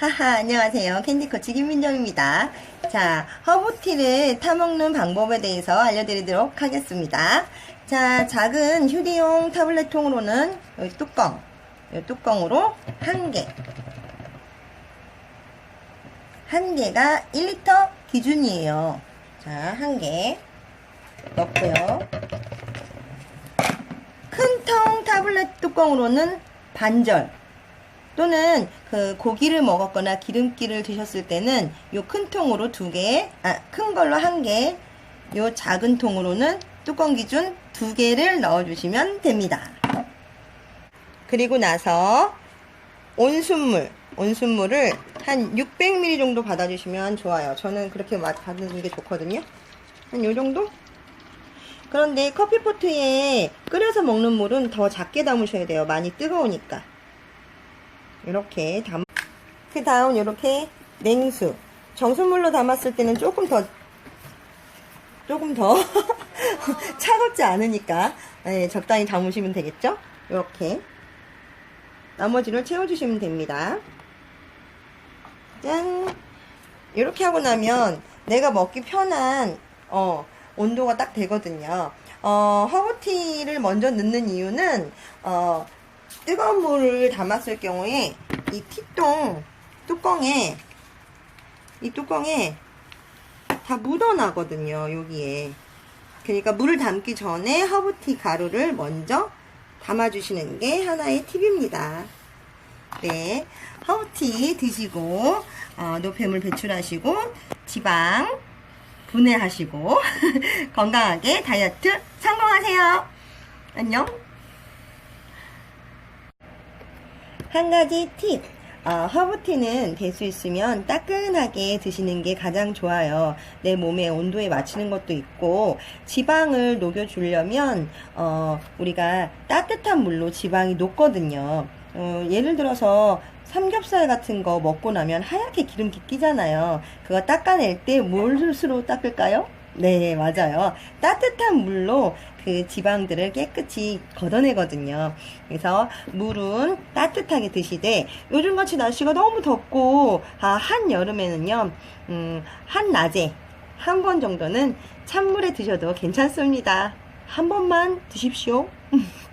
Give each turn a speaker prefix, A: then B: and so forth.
A: 하하, 안녕하세요. 캔디커치 김민정입니다. 자, 허브티를 타먹는 방법에 대해서 알려드리도록 하겠습니다. 자, 작은 휴대용 타블렛 통으로는 여기 뚜껑, 이 뚜껑으로 한 개. 한 개가 1리터 기준이에요. 자, 한 개. 넣고요. 큰 통 타블렛 뚜껑으로는 반절. 또는 그 고기를 먹었거나 기름기를 드셨을 때는 요 큰 통으로 두 개, 아, 큰 걸로 한 개, 요 작은 통으로는 뚜껑 기준 두 개를 넣어주시면 됩니다. 그리고 나서 온순물, 온순물을 한 600ml 정도 받아주시면 좋아요. 저는 그렇게 마- 받는 게 좋거든요. 한 요 정도? 그런데 커피포트에 끓여서 먹는 물은 더 작게 담으셔야 돼요. 많이 뜨거우니까. 이렇게 담. 그 다음 이렇게 냉수. 정수물로 담았을 때는 조금 더 조금 더 차갑지 않으니까 네, 적당히 담으시면 되겠죠? 이렇게 나머지를 채워주시면 됩니다. 짠. 이렇게 하고 나면 내가 먹기 편한 어, 온도가 딱 되거든요. 어, 허브티를 먼저 넣는 이유는 어, 뜨거운 물을 담았을 경우에 이 티똥 뚜껑에 이 뚜껑에 다 묻어나거든요. 여기에. 그러니까 물을 담기 전에 허브티 가루를 먼저 담아주시는 게 하나의 팁입니다. 네, 허브티 드시고 어, 노폐물 배출하시고 지방 분해하시고 건강하게 다이어트 성공하세요. 안녕. 한 가지 팁. 어, 허브티는 될 수 있으면 따끈하게 드시는 게 가장 좋아요. 내 몸의 온도에 맞추는 것도 있고, 지방을 녹여주려면, 어, 우리가 따뜻한 물로 지방이 녹거든요. 어, 예를 들어서, 삼겹살 같은 거 먹고 나면 하얗게 기름기 끼잖아요. 그거 닦아낼 때 무엇으로 닦을까요? 네, 맞아요. 따뜻한 물로 그 지방들을 깨끗이 걷어내거든요. 그래서 물은 따뜻하게 드시되 요즘같이 날씨가 너무 덥고 아, 한 여름에는요. 음, 한 낮에 한 번 정도는 찬물에 드셔도 괜찮습니다. 한 번만 드십시오.